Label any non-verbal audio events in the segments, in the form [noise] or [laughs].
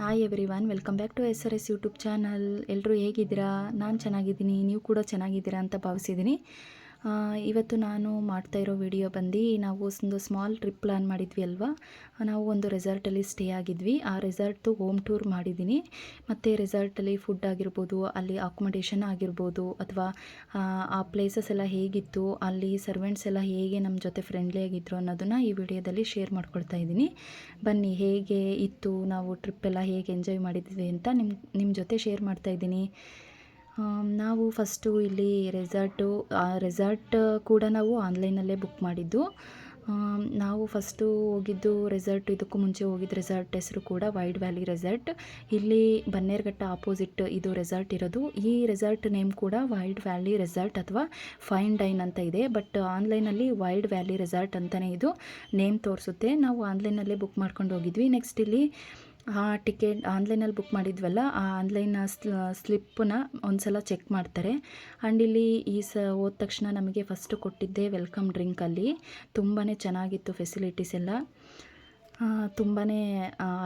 Hi everyone welcome back to S R S YouTube channel ಎಲ್ಲರೂ ಹೇಗಿದ್ದೀರಾ? ನಾನು ಚೆನ್ನಾಗಿದ್ದೀನಿ, ನೀವು ಕೂಡ ಚೆನ್ನಾಗಿದ್ದೀರಾ ಅಂತ ಭಾವಿಸಿದ್ದೀನಿ. ಇವತ್ತು ನಾನು ಮಾಡ್ತಾ ಇರೋ ವಿಡಿಯೋ ಬಂದು ನಾವು ಒಂದು ಸ್ಮಾಲ್ ಟ್ರಿಪ್ ಪ್ಲ್ಯಾನ್ ಮಾಡಿದ್ವಿ ಅಲ್ವಾ? ನಾವು ಒಂದು ರೆಸಾರ್ಟಲ್ಲಿ ಸ್ಟೇ ಆಗಿದ್ವಿ. ಆ ರೆಸಾರ್ಟ್ದು ಹೋಮ್ ಟೂರ್ ಮಾಡಿದ್ದೀನಿ. ಮತ್ತು ರೆಸಾರ್ಟಲ್ಲಿ ಫುಡ್ ಆಗಿರ್ಬೋದು, ಅಲ್ಲಿ ಅಕೊಮಡೇಷನ್ ಆಗಿರ್ಬೋದು, ಅಥವಾ, ಆ ಪ್ಲೇಸಸ್ ಎಲ್ಲ ಹೇಗಿತ್ತು, ಅಲ್ಲಿ ಸರ್ವೆಂಟ್ಸ್ ಎಲ್ಲ ಹೇಗೆ ನಮ್ಮ ಜೊತೆ ಫ್ರೆಂಡ್ಲಿ ಆಗಿದ್ರು ಅನ್ನೋದನ್ನು ಈ ವಿಡಿಯೋದಲ್ಲಿ ಶೇರ್ ಮಾಡ್ಕೊಳ್ತಾ ಇದ್ದೀನಿ. ಬನ್ನಿ, ಹೇಗೆ ಇತ್ತು ನಾವು ಟ್ರಿಪ್ ಎಲ್ಲ, ಹೇಗೆ ಎಂಜಾಯ್ ಮಾಡಿದ್ವಿ ಅಂತ ನಿಮ್ಮ ನಿಮ್ಮ ಜೊತೆ ಶೇರ್ ಮಾಡ್ತಾ ಇದ್ದೀನಿ. ನಾವು ಫಸ್ಟು ಇಲ್ಲಿ ರೆಸಾರ್ಟು ರೆಸಾರ್ಟ್ ಕೂಡ ನಾವು ಆನ್ಲೈನಲ್ಲೇ ಬುಕ್ ಮಾಡಿದ್ದು. ನಾವು ಫಸ್ಟು ಹೋಗಿದ್ದು ರೆಸಾರ್ಟ್, ಇದಕ್ಕೂ ಮುಂಚೆ ಹೋಗಿದ್ದ ರೆಸಾರ್ಟ್ ಹೆಸರು ಕೂಡ ವೈಡ್ ವ್ಯಾಲಿ ರೆಸಾರ್ಟ್. ಇಲ್ಲಿ ಬನ್ನೇರ್ಘಟ್ಟ ಆಪೋಸಿಟ್ ಇದು ರೆಸಾರ್ಟ್ ಇರೋದು. ಈ ರೆಸಾರ್ಟ್ ನೇಮ್ ಕೂಡ ವೈಡ್ ವ್ಯಾಲಿ ರೆಸಾರ್ಟ್ ಅಥವಾ ಫೈನ್ ಡೈನ್ ಅಂತ ಇದೆ, ಬಟ್ ಆನ್ಲೈನಲ್ಲಿ ವೈಡ್ ವ್ಯಾಲಿ ರೆಸಾರ್ಟ್ ಅಂತಲೇ ಇದು ನೇಮ್ ತೋರಿಸುತ್ತೆ. ನಾವು ಆನ್ಲೈನಲ್ಲೇ ಬುಕ್ ಮಾಡ್ಕೊಂಡು ಹೋಗಿದ್ವಿ. ನೆಕ್ಸ್ಟ್ ಇಲ್ಲಿ ಆ ಟಿಕೆಟ್ ಆನ್ಲೈನಲ್ಲಿ ಬುಕ್ ಮಾಡಿದ್ವಲ್ಲ, ಆ ಆನ್ಲೈನ್ ಸ್ಲಿಪ್ಪನ್ನ ಒಂದು ಸಲ ಚೆಕ್ ಮಾಡ್ತಾರೆ. ಆ್ಯಂಡ್ ಇಲ್ಲಿ ಈ ಸ, ಹೋದ ತಕ್ಷಣ ನಮಗೆ ಫಸ್ಟು ಕೊಟ್ಟಿದ್ದೆ ವೆಲ್ಕಮ್ ಡ್ರಿಂಕಲ್ಲಿ ತುಂಬಾ ಚೆನ್ನಾಗಿತ್ತು ಫೆಸಿಲಿಟೀಸ್ ಎಲ್ಲ. ತುಂಬಾ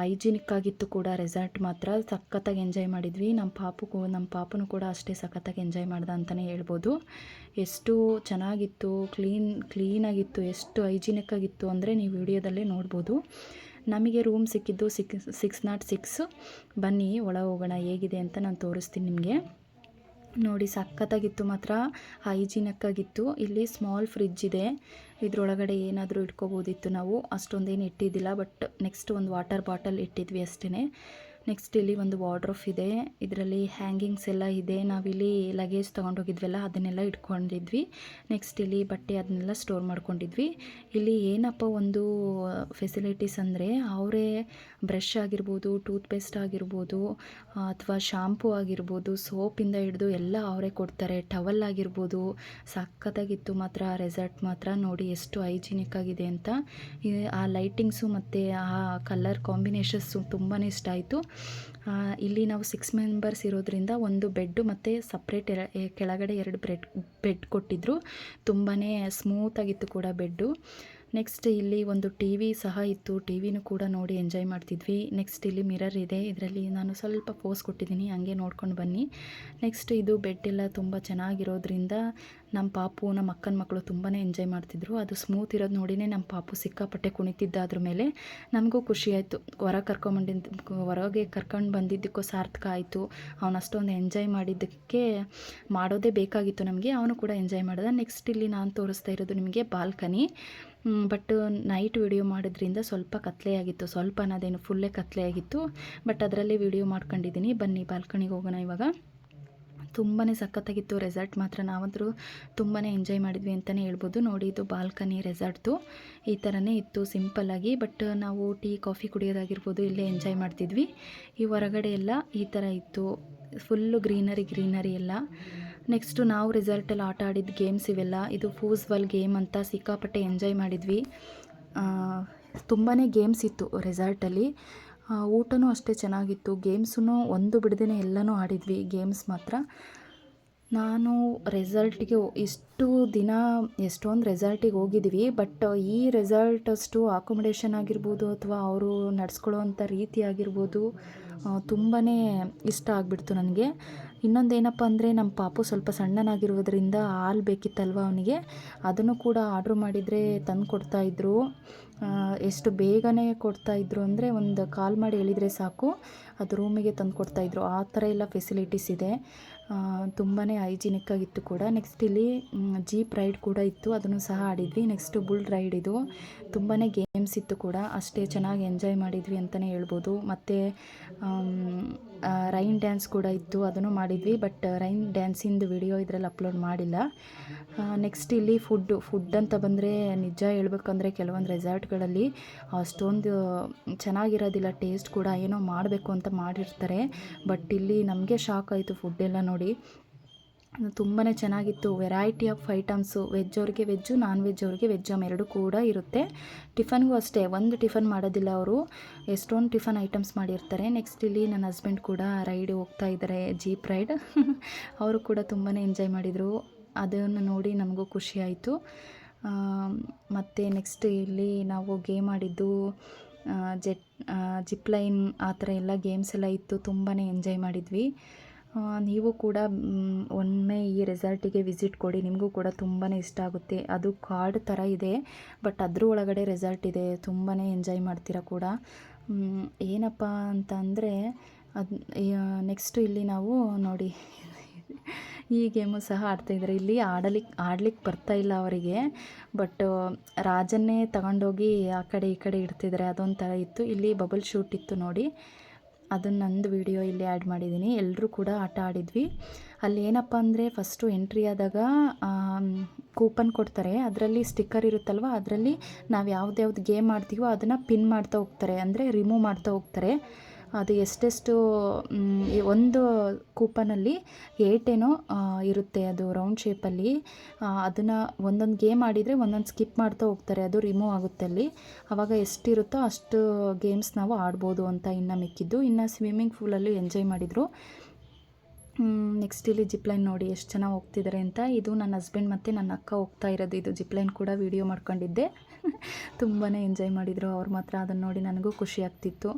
ಹೈಜಿನಿಕ್ ಆಗಿತ್ತು ಕೂಡ ರೆಸಾರ್ಟ್ ಮಾತ್ರ. ಸಖತ್ತಾಗಿ ಎಂಜಾಯ್ ಮಾಡಿದ್ವಿ. ನಮ್ಮ ಪಾಪು ನಮ್ಮ ಪಾಪನೂ ಕೂಡ ಅಷ್ಟೇ ಸಖತ್ತಾಗಿ ಎಂಜಾಯ್ ಮಾಡ್ದ ಅಂತಲೇ ಹೇಳ್ಬೋದು. ಎಷ್ಟು ಚೆನ್ನಾಗಿತ್ತು. ಕ್ಲೀನ್, ಕ್ಲೀನಾಗಿತ್ತು. ಎಷ್ಟು ಹೈಜಿನಿಕ್ ಆಗಿತ್ತು ಅಂದರೆ ನೀವು ವಿಡಿಯೋದಲ್ಲೇ ನೋಡ್ಬೋದು. ನಮಗೆ ರೂಮ್ ಸಿಕ್ಕಿದ್ದು ಸಿಕ್ಸ್ ಸಿಕ್ಸ್ ನಾಟ್ ಸಿಕ್ಸ್ ಬನ್ನಿ ಒಳ ಹೋಗೋಣ ಹೇಗಿದೆ ಅಂತ ನಾನು ತೋರಿಸ್ತೀನಿ ನಿಮಗೆ. ನೋಡಿ, ಸಖತ್ತಾಗಿತ್ತು ಮಾತ್ರ ಹೈಜಿನಕ್ಕಾಗಿತ್ತು ಇಲ್ಲಿ ಸ್ಮಾಲ್ ಫ್ರಿಜ್ ಇದೆ. ಇದರೊಳಗಡೆ ಏನಾದರೂ ಇಟ್ಕೋಬೋದಿತ್ತು ನಾವು. ಅಷ್ಟೊಂದೇನು ಇಟ್ಟಿದ್ದಿಲ್ಲ ಬಟ್ ನೆಕ್ಸ್ಟ್ ಒಂದು ವಾಟರ್ ಬಾಟಲ್ ಇಟ್ಟಿದ್ವಿ ಅಷ್ಟೇ ನೆಕ್ಸ್ಟ್ ಇಲ್ಲಿ ಒಂದು ವಾರ್ಡ್ರೋಫ್ ಇದೆ. ಇದರಲ್ಲಿ ಹ್ಯಾಂಗಿಂಗ್ಸ್ ಎಲ್ಲ ಇದೆ. ನಾವಿಲ್ಲಿ ಲಗೇಜ್ ತೊಗೊಂಡೋಗಿದ್ವಲ್ಲ, ಅದನ್ನೆಲ್ಲ ಇಟ್ಕೊಂಡಿದ್ವಿ. ನೆಕ್ಸ್ಟ್ ಇಲ್ಲಿ ಬಟ್ಟೆ ಅದನ್ನೆಲ್ಲ ಸ್ಟೋರ್ ಮಾಡ್ಕೊಂಡಿದ್ವಿ. ಇಲ್ಲಿ ಏನಪ್ಪ ಒಂದು ಫೆಸಿಲಿಟೀಸ್ ಅಂದರೆ, ಅವರೇ ಬ್ರಷ್ ಆಗಿರ್ಬೋದು ಟೂತ್ಪೇಸ್ಟ್ ಆಗಿರ್ಬೋದು ಅಥವಾ ಶಾಂಪೂ ಆಗಿರ್ಬೋದು ಸೋಪಿಂದ ಹಿಡಿದು ಎಲ್ಲ ಅವರೇ ಕೊಡ್ತಾರೆ. ಟವಲ್ ಆಗಿರ್ಬೋದು, ಸಖತ್ತಾಗಿತ್ತು ಮಾತ್ರ ರೆಸಾರ್ಟ್ ಮಾತ್ರ. ನೋಡಿ ಎಷ್ಟು ಹೈಜಿನಿಕ್ ಆಗಿದೆ ಅಂತ. ಆ ಲೈಟಿಂಗ್ಸು ಮತ್ತು ಆ ಕಲರ್ ಕಾಂಬಿನೇಷನ್ಸು ತುಂಬಾ ಇಷ್ಟ ಆಯಿತು. ಇಲ್ಲಿ ನಾವು ಸಿಕ್ಸ್ ಮೆಂಬರ್ಸ್ ಇರೋದ್ರಿಂದ ಒಂದು ಬೆಡ್ಡು ಮತ್ತು ಸಪ್ರೇಟ್ ಕೆಳಗಡೆ ಎರಡು ಬ್ರೆಡ್ ಬೆಡ್ ಕೊಟ್ಟಿದ್ದರು ತುಂಬಾ ಸ್ಮೂತಾಗಿತ್ತು ಕೂಡ ಬೆಡ್ಡು ನೆಕ್ಸ್ಟ್ ಇಲ್ಲಿ ಒಂದು ಟಿ ವಿ ಸಹ ಇತ್ತು. ಟಿ ವಿನೂ ಕೂಡ ನೋಡಿ ಎಂಜಾಯ್ ಮಾಡ್ತಿದ್ವಿ. ನೆಕ್ಸ್ಟ್ ಇಲ್ಲಿ ಮಿರರ್ ಇದೆ. ಇದರಲ್ಲಿ ನಾನು ಸ್ವಲ್ಪ ಪೋಸ್ ಕೊಟ್ಟಿದ್ದೀನಿ. ಹಂಗೆ ನೋಡ್ಕೊಂಡು ಬನ್ನಿ. ನೆಕ್ಸ್ಟ್ ಇದು ಬೆಡ್ ಎಲ್ಲ ತುಂಬ ಚೆನ್ನಾಗಿರೋದ್ರಿಂದ ನಮ್ಮ ಪಾಪು ನಮ್ಮ ಅಕ್ಕನ ಮಕ್ಕಳು ತುಂಬಾ ಎಂಜಾಯ್ ಮಾಡ್ತಿದ್ರು. ಅದು ಸ್ಮೂತ್ ಇರೋದು ನೋಡಿನೇ ನಮ್ಮ ಪಾಪು ಸಿಕ್ಕಾಪಟ್ಟೆ ಕುಣಿತಿದ್ದ ಅದ್ರ ಮೇಲೆ. ನಮಗೂ ಖುಷಿ ಆಯಿತು. ಹೊರಗೆ ಕರ್ಕೊಂಬಂದಿದ್ದು ಹೊರಗೆ ಕರ್ಕೊಂಡು ಬಂದಿದ್ದಕ್ಕೂ ಸಾರ್ಥಕ ಆಯಿತು. ಅವನು ಅಷ್ಟೊಂದು ಎಂಜಾಯ್ ಮಾಡಿದ್ದಕ್ಕೆ ಮಾಡೋದೇ ಬೇಕಾಗಿತ್ತು ನಮಗೆ. ಅವನು ಕೂಡ ಎಂಜಾಯ್ ಮಾಡಿದ. ನೆಕ್ಸ್ಟ್ ಇಲ್ಲಿ ನಾನು ತೋರಿಸ್ತಾ ಇರೋದು ನಿಮಗೆ ಬಾಲ್ಕನಿ. ಬಟ್ ನೈಟ್ ವಿಡಿಯೋ ಮಾಡೋದ್ರಿಂದ ಸ್ವಲ್ಪ ಕತ್ಲೆ ಆಗಿತ್ತು ಸ್ವಲ್ಪ ಅನ್ನೋದೇನು ಫುಲ್ಲೇ ಕತ್ಲೆ ಆಗಿತ್ತು ಬಟ್ ಅದರಲ್ಲೇ ವಿಡಿಯೋ ಮಾಡ್ಕೊಂಡಿದ್ದೀನಿ ಬನ್ನಿ, ಬಾಲ್ಕನಿಗೆ ಹೋಗೋಣ ಇವಾಗ. ತುಂಬಾ ಸಖತ್ತಾಗಿತ್ತು ರೆಸಾರ್ಟ್ ಮಾತ್ರ. ನಾವಂತರೂ ತುಂಬಾ ಎಂಜಾಯ್ ಮಾಡಿದ್ವಿ ಅಂತಲೇ ಹೇಳ್ಬೋದು. ನೋಡಿ, ಇದು ಬಾಲ್ಕನಿ ರೆಸಾರ್ಟ್ದು ಈ ಥರನೇ ಇತ್ತು ಸಿಂಪಲ್ಲಾಗಿ ಬಟ್ ನಾವು ಟೀ ಕಾಫಿ ಕುಡಿಯೋದಾಗಿರ್ಬೋದು ಇಲ್ಲೇ ಎಂಜಾಯ್ ಮಾಡ್ತಿದ್ವಿ. ಈ ಹೊರಗಡೆ ಎಲ್ಲ ಈ ಥರ ಇತ್ತು. ಫುಲ್ಲು ಗ್ರೀನರಿ ಗ್ರೀನರಿ ಎಲ್ಲ. ನೆಕ್ಸ್ಟು ನಾವು ರೆಸಾರ್ಟಲ್ಲಿ ಆಟ ಆಡಿದ ಗೇಮ್ಸ್ ಇವೆಲ್ಲ. ಇದು ಫೂಸ್ಬಾಲ್ ಗೇಮ್ ಅಂತ ಸಿಕ್ಕಾಪಟ್ಟೆ ಎಂಜಾಯ್ ಮಾಡಿದ್ವಿ. ತುಂಬಾ ಗೇಮ್ಸ್ ಇತ್ತು ರೆಸಾರ್ಟಲ್ಲಿ ಆ, ಊಟನೂ ಅಷ್ಟೇ ಚೆನ್ನಾಗಿತ್ತು. ಗೇಮ್ಸೂ ಒಂದು ಬಿಡದೇ ಎಲ್ಲನೂ ಆಡಿದ್ವಿ. ಗೇಮ್ಸ್ ಮಾತ್ರ. ನಾನು ರೆಸಾರ್ಟಿಗೆ ಇಷ್ಟು ದಿನ ಎಷ್ಟೊಂದು ರೆಸಲ್ಟಿಗೆ ಹೋಗಿದ್ವಿ ಬಟ್ ಈ ರೆಸಲ್ಟ್ ಅಷ್ಟು ಅಕೊಮಡೇಷನ್ ಆಗಿರ್ಬೋದು ಅಥವಾ ಅವರು ನಡ್ಸ್ಕೊಳ್ಳೋವಂಥ ರೀತಿ ಆಗಿರ್ಬೋದು ತುಂಬಾ ಇಷ್ಟ ಆಗಿಬಿಡ್ತು ನನಗೆ. ಇನ್ನೊಂದೇನಪ್ಪ ಅಂದರೆ ನಮ್ಮ ಪಾಪು ಸ್ವಲ್ಪ ಸಣ್ಣನಾಗಿರೋದ್ರಿಂದ ಹಾಲು ಬೇಕಿತ್ತಲ್ವ ಅವನಿಗೆ ಅದನ್ನು ಕೂಡ ಆರ್ಡ್ರ್ ಮಾಡಿದರೆ ತಂದು ಕೊಡ್ತಾಯಿದ್ರು ಎಷ್ಟು ಬೇಗನೆ ಕೊಡ್ತಾಯಿದ್ರು ಅಂದರೆ ಒಂದು ಕಾಲ್ ಮಾಡಿ ಹೇಳಿದರೆ ಸಾಕು. ಅದು ರೂಮಿಗೆ ತಂದು ಕೊಡ್ತಾಯಿದ್ರು ಆ ಥರ ಎಲ್ಲ ಫೆಸಿಲಿಟೀಸ್ ಇದೆ. ತುಂಬಾ ಹೈಜಿನಿಕ್ ಆಗಿತ್ತು ಕೂಡ. ನೆಕ್ಸ್ಟ್ ಇಲ್ಲಿ ಜೀಪ್ ರೈಡ್ ಕೂಡ ಇತ್ತು. ಅದನ್ನು ಸಹ ಆಡಿದ್ವಿ. ನೆಕ್ಸ್ಟ್ ಬುಲ್ ರೈಡ್ ಇದು. ತುಂಬಾ ಗೇಮ್ಸ್ ಇತ್ತು ಕೂಡ. ಅಷ್ಟೇ ಚೆನ್ನಾಗಿ ಎಂಜಾಯ್ ಮಾಡಿದ್ವಿ ಅಂತಲೇ ಹೇಳ್ಬೋದು. ಮತ್ತು ರೈನ್ ಡ್ಯಾನ್ಸ್ ಕೂಡ ಇತ್ತು ಅದನ್ನು ಮಾಡಿದ್ವಿ, ಬಟ್ ರೈನ್ ಡ್ಯಾನ್ಸಿಂದು ವಿಡಿಯೋ ಇದರಲ್ಲಿ ಅಪ್ಲೋಡ್ ಮಾಡಿಲ್ಲ. ನೆಕ್ಸ್ಟ್ ಇಲ್ಲಿ ಫುಡ್ಡು ಫುಡ್ ಅಂತ ಬಂದರೆ ನಿಜ ಹೇಳ್ಬೇಕಂದ್ರೆ ಕೆಲವೊಂದು ರೆಸಾರ್ಟ್ಗಳಲ್ಲಿ ಅಷ್ಟೊಂದು ಚೆನ್ನಾಗಿರೋದಿಲ್ಲ, ಟೇಸ್ಟ್ ಕೂಡ ಏನೋ ಮಾಡಬೇಕು ಅಂತ ಮಾಡಿರ್ತಾರೆ. ಬಟ್ ಇಲ್ಲಿ ನಮಗೆ ಶಾಕ್ ಆಯಿತು ಫುಡ್ಡೆಲ್ಲ ನೋಡಿ. ತುಂಬಾ ಚೆನ್ನಾಗಿತ್ತು ವೆರೈಟಿ ಆಫ್ ಐಟಮ್ಸು ವೆಜ್ ಅವ್ರಿಗೆ ವೆಜ್ಜು ನಾನ್ ವೆಜ್ ಅವ್ರಿಗೆ ವೆಜ್ಜಮ್ ಎರಡು ಕೂಡ ಇರುತ್ತೆ. ಟಿಫನ್ಗೂ ಅಷ್ಟೇ, ಒಂದು ಟಿಫನ್ ಮಾಡೋದಿಲ್ಲ ಅವರು. ಎಷ್ಟೊಂದು ಟಿಫನ್ ಐಟಮ್ಸ್ ಮಾಡಿರ್ತಾರೆ. ನೆಕ್ಸ್ಟ್ ಇಲ್ಲಿ ನನ್ನ ಹಸ್ಬೆಂಡ್ ಕೂಡ ರೈಡ್ ಹೋಗ್ತಾ ಇದ್ದಾರೆ ಜೀಪ್ ರೈಡ್ ಅವರು ಕೂಡ ತುಂಬಾ ಎಂಜಾಯ್ ಮಾಡಿದರು. ಅದನ್ನು ನೋಡಿ ನಮಗೂ ಖುಷಿ ಆಯಿತು. ಮತ್ತು ನೆಕ್ಸ್ಟ್ ಇಲ್ಲಿ ನಾವು ಗೇಮ್ ಆಡಿದ್ದು ಜೆಟ್ ಜಿಪ್ ಲೈನ್ ಆ ಥರ ಎಲ್ಲ ಗೇಮ್ಸ್ ಎಲ್ಲ ಇತ್ತು ತುಂಬಾ ಎಂಜಾಯ್ ಮಾಡಿದ್ವಿ. ನೀವು ಕೂಡ ಒಮ್ಮೆ ಈ ರೆಸಾರ್ಟಿಗೆ ವಿಸಿಟ್ ಕೊಡಿ. ನಿಮಗೂ ಕೂಡ ತುಂಬಾ ಇಷ್ಟ ಆಗುತ್ತೆ. ಅದು ಕಾರ್ಡ್ ಥರ ಇದೆ, ಬಟ್ ಅದ್ರ ಒಳಗಡೆ ರೆಸಾರ್ಟ್ ಇದೆ. ತುಂಬಾ ಎಂಜಾಯ್ ಮಾಡ್ತೀರಾ ಕೂಡ. ಏನಪ್ಪ ಅಂತ ಅಂದರೆ ಅದು ನೆಕ್ಸ್ಟು ಇಲ್ಲಿ ನಾವು ನೋಡಿ, ಈ ಗೇಮು ಸಹ ಆಡ್ತಾಯಿದ್ದಾರೆ ಇಲ್ಲಿ ಆಡಲಿಕ್ಕೆ ಆಡ್ಲಿಕ್ಕೆ ಬರ್ತಾ ಇಲ್ಲ ಅವರಿಗೆ, ಬಟ್, ರಾಜನ್ನೇ ತಗೊಂಡೋಗಿ ಆ ಕಡೆ ಈ ಕಡೆ ಇಡ್ತಿದ್ದಾರೆ ಅದೊಂಥರ ಇತ್ತು. ಇಲ್ಲಿ ಬಬಲ್ ಶೂಟ್ ಇತ್ತು ನೋಡಿ. ಅದನ್ನು ನಂದು ವಿಡಿಯೋ ಇಲ್ಲಿ ಆ್ಯಡ್ ಮಾಡಿದ್ದೀನಿ ಎಲ್ಲರೂ ಕೂಡ ಆಟ ಆಡಿದ್ವಿ. ಅಲ್ಲಿ ಏನಪ್ಪ ಅಂದರೆ ಫಸ್ಟು ಎಂಟ್ರಿ ಆದಾಗ ಕೂಪನ್ ಕೊಡ್ತಾರೆ. ಅದರಲ್ಲಿ ಸ್ಟಿಕ್ಕರ್ ಇರುತ್ತಲ್ವ? ಅದರಲ್ಲಿ ನಾವು ಯಾವ್ದು ಯಾವ್ದು ಗೇಮ್ ಆಡ್ತೀವೋ ಅದನ್ನು ಪಿನ್ ಮಾಡ್ತಾ ಹೋಗ್ತಾರೆ. ಅಂದರೆ ರಿಮೂವ್ ಮಾಡ್ತಾ ಹೋಗ್ತಾರೆ. ಅದು ಎಷ್ಟೆಷ್ಟು ಒಂದು ಕೂಪನಲ್ಲಿ ಏಟೇನೋ ಏನೋ ಇರುತ್ತೆ ಅದು ರೌಂಡ್ ಶೇಪಲ್ಲಿ. ಅದನ್ನು ಒಂದೊಂದು ಗೇಮ್ ಆಡಿದರೆ ಒಂದೊಂದು ಸ್ಕಿಪ್ ಮಾಡ್ತಾ ಹೋಗ್ತಾರೆ, ಅದು ರಿಮೂವ್ ಆಗುತ್ತೆ ಅಲ್ಲಿ. ಆವಾಗ ಎಷ್ಟಿರುತ್ತೋ ಅಷ್ಟು ಗೇಮ್ಸ್ ನಾವು ಆಡ್ಬೋದು ಅಂತ ಇನ್ನು ಮಿಕ್ಕಿದ್ದು. ಇನ್ನು ಸ್ವಿಮ್ಮಿಂಗ್ ಪೂಲಲ್ಲೂ ಎಂಜಾಯ್ ಮಾಡಿದರು. ನೆಕ್ಸ್ಟ್ ಇಲ್ಲಿ ಜಿಪ್ಲೈನ್ ನೋಡಿ ಎಷ್ಟು ಜನ ಹೋಗ್ತಿದ್ದಾರೆ ಅಂತ. ಇದು ನನ್ನ ಹಸ್ಬೆಂಡ್ ಮತ್ತು ನನ್ನ ಅಕ್ಕ ಹೋಗ್ತಾ ಇರೋದು. ಇದು ಜಿಪ್ಲೈನ್ ಕೂಡ ವೀಡಿಯೋ ಮಾಡ್ಕೊಂಡಿದ್ದೆ. [laughs] ತುಂಬಾ ಎಂಜಾಯ್ ಮಾಡಿದರು. ಅವ್ರು ಮಾತ್ರ ಅದನ್ನು ನೋಡಿ ನನಗೂ ಖುಷಿ ಆಗ್ತಿತ್ತು.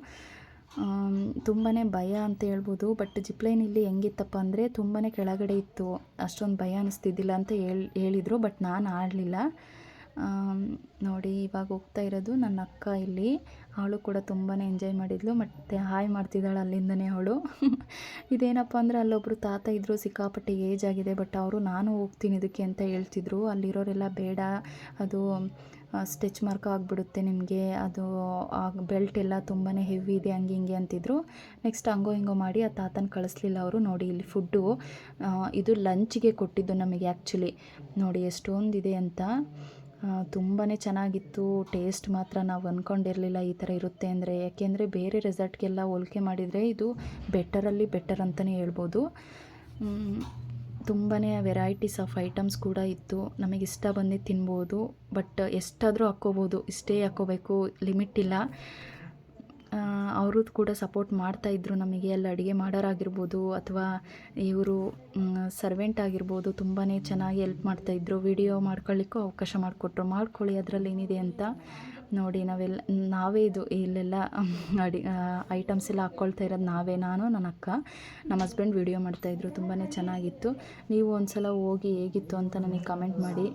ತುಂಬಾ ಭಯ ಅಂತ ಹೇಳ್ಬೋದು. ಬಟ್ ಜಿಪ್ಲೈನ್ ಇಲ್ಲಿ ಹೆಂಗಿತ್ತಪ್ಪ ಅಂದರೆ ತುಂಬಾ ಕೆಳಗಡೆ ಇತ್ತು. ಅಷ್ಟೊಂದು ಭಯ ಅನ್ನಿಸ್ತಿದ್ದಿಲ್ಲ ಅಂತ ಹೇಳಿ, ಹೇಳಿದರು. ಬಟ್ ನಾನು ಆಡಲಿಲ್ಲ. ನೋಡಿ ಇವಾಗ ಹೋಗ್ತಾ ಇರೋದು ನನ್ನ ಅಕ್ಕ ಇಲ್ಲಿ. ಅವಳು ಕೂಡ ತುಂಬಾ ಎಂಜಾಯ್ ಮಾಡಿದ್ಲು. ಮತ್ತು ಹಾಯ್ ಮಾಡ್ತಿದ್ದಾಳೆ ಅಲ್ಲಿಂದನೇ ಅವಳು. [laughs] ಇದೇನಪ್ಪ ಅಂದರೆ ಅಲ್ಲೊಬ್ಬರು ತಾತ ಇದ್ದರು ಸಿಕ್ಕಾಪಟ್ಟೆ ಏಜ್ ಆಗಿದೆ. ಬಟ್ ಅವರು ನಾನು ಹೋಗ್ತೀನಿ ಇದಕ್ಕೆ ಅಂತ ಹೇಳ್ತಿದ್ರು. ಅಲ್ಲಿರೋರೆಲ್ಲ ಬೇಡ. ಅದು ಸ್ಟಿಚ್ ಮಾರ್ಕ್ ಆಗಿಬಿಡುತ್ತೆ ನಿಮಗೆ. ಅದು ಬೆಲ್ಟ್ ಎಲ್ಲ ತುಂಬಾ ಹೆವಿ ಇದೆ, ಹಂಗೆ ಹಿಂಗೆ ಅಂತಿದ್ರು. ನೆಕ್ಸ್ಟ್ ಹಂಗೋ ಹಿಂಗೋ ಮಾಡಿ ಆ ತಾತನ ಕಳಿಸ್ಲಿಲ್ಲ ಅವರು. ನೋಡಿ ಇಲ್ಲಿ ಫುಡ್ಡು ಇದು ಲಂಚ್ಗೆ ಕೊಟ್ಟಿದ್ದು ನಮಗೆ ಆ್ಯಕ್ಚುಲಿ ನೋಡಿ ಎಷ್ಟೊಂದಿದೆ ಅಂತ. ತುಂಬಾ ಚೆನ್ನಾಗಿತ್ತು. ಟೇಸ್ಟ್ ಮಾತ್ರ ನಾವು ಅಂದ್ಕೊಂಡಿರಲಿಲ್ಲ ಈ ಥರ ಇರುತ್ತೆ ಅಂದರೆ. ಯಾಕೆಂದರೆ ಬೇರೆ ರೆಸಾರ್ಟ್ಗೆಲ್ಲ ಹೋಲಿಕೆ ಮಾಡಿದರೆ ಇದು ಬೆಟರಲ್ಲಿ ಬೆಟರ್ ಅಂತಲೇ ಹೇಳ್ಬೋದು. ತುಂಬಾ ವೆರೈಟೀಸ್ ಆಫ್ ಐಟಮ್ಸ್ ಕೂಡ ಇತ್ತು. ನಮಗೆ ಇಷ್ಟ ಬಂದಿದ್ದು ತಿನ್ಬೋದು. ಬಟ್ ಎಷ್ಟಾದರೂ ಹಾಕ್ಕೋಬೋದು. ಇಷ್ಟೇ ಹಾಕ್ಕೋಬೇಕು. ಲಿಮಿಟ್ ಇಲ್ಲ. ಅವರು ಕೂಡ ಸಪೋರ್ಟ್ ಮಾಡ್ತಾಯಿದ್ರು ನಮಗೆ. ಅಲ್ಲಿ ಅಡುಗೆ ಮಾಡೋರಾಗಿರ್ಬೋದು ಅಥವಾ ಇವರು ಸರ್ವೆಂಟ್ ಆಗಿರ್ಬೋದು ತುಂಬಾ ಚೆನ್ನಾಗಿ ಹೆಲ್ಪ್ ಮಾಡ್ತಾಯಿದ್ರು ವಿಡಿಯೋ ಮಾಡ್ಕೊಳ್ಳಿಕ್ಕೂ ಅವಕಾಶ ಮಾಡಿಕೊಟ್ರು. ಮಾಡ್ಕೊಳ್ಳಿ, ಅದರಲ್ಲಿ ಏನಿದೆ ಅಂತ. ನೋಡಿ ನಾವೆಲ್ಲ, ನಾವೇ ಇದು ಇಲ್ಲೆಲ್ಲ ಅಡಿ ಐಟಮ್ಸ್ ಎಲ್ಲ ಹಾಕ್ಕೊಳ್ತಾ ಇರೋದು ನಾವೇ, ನಾನು, ನನ್ನ ಅಕ್ಕ. ನಮ್ಮ ಹಸ್ಬೆಂಡ್ ವಿಡಿಯೋ ಮಾಡ್ತಾಯಿದ್ರು ತುಂಬಾ ಚೆನ್ನಾಗಿತ್ತು. ನೀವು ಒಂದು ಸಲ ಹೋಗಿ ಹೇಗಿತ್ತು ಅಂತ ನನಗೆ ಕಮೆಂಟ್ ಮಾಡಿ.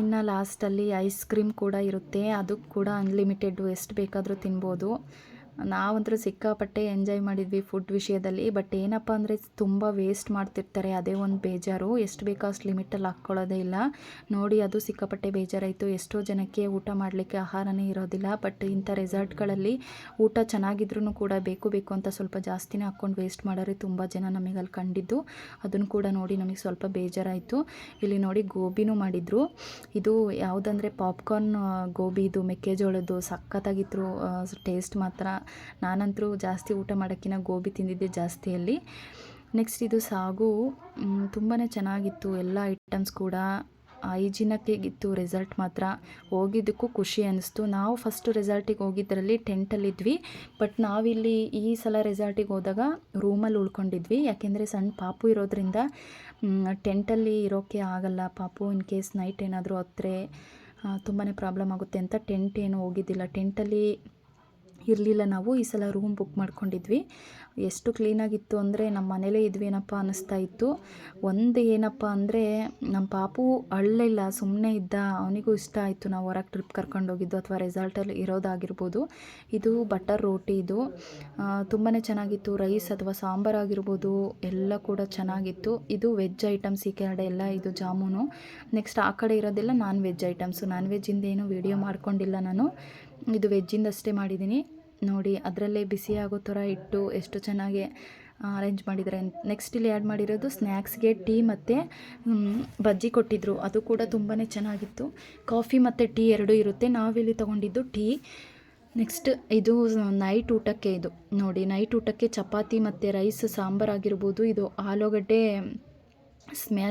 ಇನ್ನು ಲಾಸ್ಟಲ್ಲಿ ಐಸ್ ಕ್ರೀಮ್ ಕೂಡ ಇರುತ್ತೆ ಅದು ಕೂಡ ಅನ್ಲಿಮಿಟೆಡ್ ಎಷ್ಟು ಬೇಕಾದರೂ ತಿನ್ಬೋದು. ನಾವಂತೂ ಸಿಕ್ಕಾಪಟ್ಟೆ ಎಂಜಾಯ್ ಮಾಡಿದ್ವಿ ಫುಡ್ ವಿಷಯದಲ್ಲಿ, ಬಟ್ ಏನಪ್ಪ ಅಂದರೆ ತುಂಬ ವೇಸ್ಟ್ ಮಾಡ್ತಿರ್ತಾರೆ. ಅದೇ ಒಂದು ಬೇಜಾರು. ಎಷ್ಟು ಬೇಕೋ ಅಷ್ಟು ಲಿಮಿಟಲ್ಲಿ ಹಾಕ್ಕೊಳ್ಳೋದೇ ಇಲ್ಲ. ನೋಡಿ, ಅದು ಸಿಕ್ಕಾಪಟ್ಟೆ ಬೇಜಾರಾಯಿತು. ಎಷ್ಟೋ ಜನಕ್ಕೆ ಊಟ ಮಾಡಲಿಕ್ಕೆ ಆಹಾರನೇ ಇರೋದಿಲ್ಲ. ಬಟ್ ಇಂಥ ರೆಸಾರ್ಟ್ಗಳಲ್ಲಿ ಊಟ ಚೆನ್ನಾಗಿದ್ರೂ ಕೂಡ ಬೇಕು ಬೇಕು ಅಂತ ಸ್ವಲ್ಪ ಜಾಸ್ತಿನೇ ಹಾಕ್ಕೊಂಡು ವೇಸ್ಟ್ ಮಾಡೋರೆ ತುಂಬ ಜನ ನಮಗೆ ಅಲ್ಲಿ ಕಂಡಿದ್ದು. ಅದನ್ನು ಕೂಡ ನೋಡಿ ನಮಗೆ ಸ್ವಲ್ಪ ಬೇಜಾರಾಯಿತು. ಇಲ್ಲಿ ನೋಡಿ ಗೋಬಿನೂ ಮಾಡಿದರು. ಇದು ಯಾವುದಂದರೆ ಪಾಪ್ಕಾರ್ನ್, ಗೋಬಿ ಇದು ಮೆಕ್ಕೆಜೋಳದ್ದು. ಸಖತ್ತಾಗಿತ್ತು. ಟೇಸ್ಟ್ ಮಾತ್ರ. ನಾನಂತರೂ ಜಾಸ್ತಿ ಊಟ ಮಾಡೋಕ್ಕಿಂತ ಗೋಬಿ ತಿಂದಿದ್ದೆ ಜಾಸ್ತಿಯಲ್ಲಿ. ನೆಕ್ಸ್ಟ್ ಇದು ಸಾಗು. ತುಂಬಾ ಚೆನ್ನಾಗಿತ್ತು. ಎಲ್ಲ ಐಟಮ್ಸ್ ಕೂಡ. ಹೈಜಿನಕ್ಕೆ ಇತ್ತು ರೆಸಾರ್ಟ್ ಮಾತ್ರ. ಹೋಗಿದ್ದಕ್ಕೂ ಖುಷಿ ಅನ್ನಿಸ್ತು ನಾವು ಫಸ್ಟ್ ರೆಸಾರ್ಟಿಗೆ ಹೋಗಿದ್ದರಲ್ಲಿ ಟೆಂಟಲ್ಲಿದ್ವಿ ಬಟ್ ನಾವಿಲ್ಲಿ ಈ ಸಲ ರೆಸಾರ್ಟಿಗೆ ಹೋದಾಗ ರೂಮಲ್ಲಿ ಉಳ್ಕೊಂಡಿದ್ವಿ. ಯಾಕೆಂದರೆ ಸಣ್ಣ ಪಾಪು ಇರೋದ್ರಿಂದ ಟೆಂಟಲ್ಲಿ ಇರೋಕ್ಕೆ ಆಗಲ್ಲ. ಪಾಪು ಇನ್ ಕೇಸ್ ನೈಟ್ ಏನಾದರೂ ಹತ್ತರೆ ತುಂಬಾ ಪ್ರಾಬ್ಲಮ್ ಆಗುತ್ತೆ ಅಂತ ಟೆಂಟ್ ಏನು ಹೋಗಿದ್ದಿಲ್ಲ. ಟೆಂಟಲ್ಲಿ ಇರಲಿಲ್ಲ ನಾವು ಈ ಸಲ ರೂಮ್ ಬುಕ್ ಮಾಡ್ಕೊಂಡಿದ್ವಿ. ಎಷ್ಟು ಕ್ಲೀನಾಗಿತ್ತು ಅಂದರೆ ನಮ್ಮ ಮನೇಲೇ ಇದ್ವೇನಪ್ಪ ಅನ್ನಿಸ್ತಾ ಇತ್ತು. ಒಂದು ಏನಪ್ಪ ಅಂದರೆ ನಮ್ಮ ಪಾಪು ಅಳ್ಳಿಲ್ಲ ಸುಮ್ಮನೆ ಇದ್ದ, ಅವನಿಗೂ ಇಷ್ಟ ಆಯಿತು ನಾವು ಹೊರಗೆ ಟ್ರಿಪ್ ಕರ್ಕೊಂಡೋಗಿದ್ದು ಅಥವಾ ರೆಸಾರ್ಟಲ್ಲಿ ಇರೋದಾಗಿರ್ಬೋದು. ಇದು ಬಟರ್ ರೋಟಿ ಇದು. ತುಂಬಾ ಚೆನ್ನಾಗಿತ್ತು. ರೈಸ್ ಅಥವಾ ಸಾಂಬಾರು ಆಗಿರ್ಬೋದು, ಎಲ್ಲ ಕೂಡ ಚೆನ್ನಾಗಿತ್ತು. ಇದು ವೆಜ್ ಐಟಮ್ಸ್ ಈ ಕಡೆ ಎಲ್ಲ, ಇದು ಜಾಮೂನು. ನೆಕ್ಸ್ಟ್ ಆ ಕಡೆ ಇರೋದೆಲ್ಲ ನಾನ್ ವೆಜ್ ಐಟಮ್ಸು ನಾನ್ ವೆಜ್ಜಿಂದ ಏನು ವೀಡಿಯೋ ಮಾಡ್ಕೊಂಡಿಲ್ಲ ನಾನು. ಇದು ವೆಜ್ಜಿಂದ ಅಷ್ಟೇ ಮಾಡಿದ್ದೀನಿ ನೋಡಿ ಅದರಲ್ಲೇ ಬಿಸಿ ಆಗೋ ಥರ ಇಟ್ಟು ಎಷ್ಟು ಚೆನ್ನಾಗಿ ಅರೇಂಜ್ ಮಾಡಿದ್ದಾರೆ. ನೆಕ್ಸ್ಟ್ ಇಲ್ಲಿ ಆ್ಯಡ್ ಮಾಡಿರೋದು ಸ್ನ್ಯಾಕ್ಸ್ಗೆ ಟೀ ಮತ್ತು ಬಜ್ಜಿ ಕೊಟ್ಟಿದ್ದರು ಅದು ಕೂಡ ತುಂಬಾ ಚೆನ್ನಾಗಿತ್ತು. ಕಾಫಿ ಮತ್ತು ಟೀ ಎರಡೂ ಇರುತ್ತೆ. ನಾವಿಲ್ಲಿ ತೊಗೊಂಡಿದ್ದು ಟೀ ನೆಕ್ಸ್ಟ್ ಇದು ನೈಟ್ ಊಟಕ್ಕೆ ಇದು. ನೋಡಿ ನೈಟ್ ಊಟಕ್ಕೆ ಚಪಾತಿ ಮತ್ತು ರೈಸ್ ಸಾಂಬಾರು ಆಗಿರ್ಬೋದು. ಇದು ಆಲೂಗಡ್ಡೆ ಸ್ಮ್ಯಾ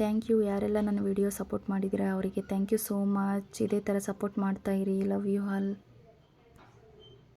ಥ್ಯಾಂಕ್ ಯು ಯಾರೆಲ್ಲ ನನ್ನ ವಿಡಿಯೋ ಸಪೋರ್ಟ್ ಮಾಡಿದ್ದೀರಾ, ಅವರಿಗೆ ಥ್ಯಾಂಕ್ ಯು ಸೋ ಮಚ್ ಇದೇ ಥರ ಸಪೋರ್ಟ್ ಮಾಡ್ತಾಯಿರಿ ಲವ್ ಯು ಆಲ್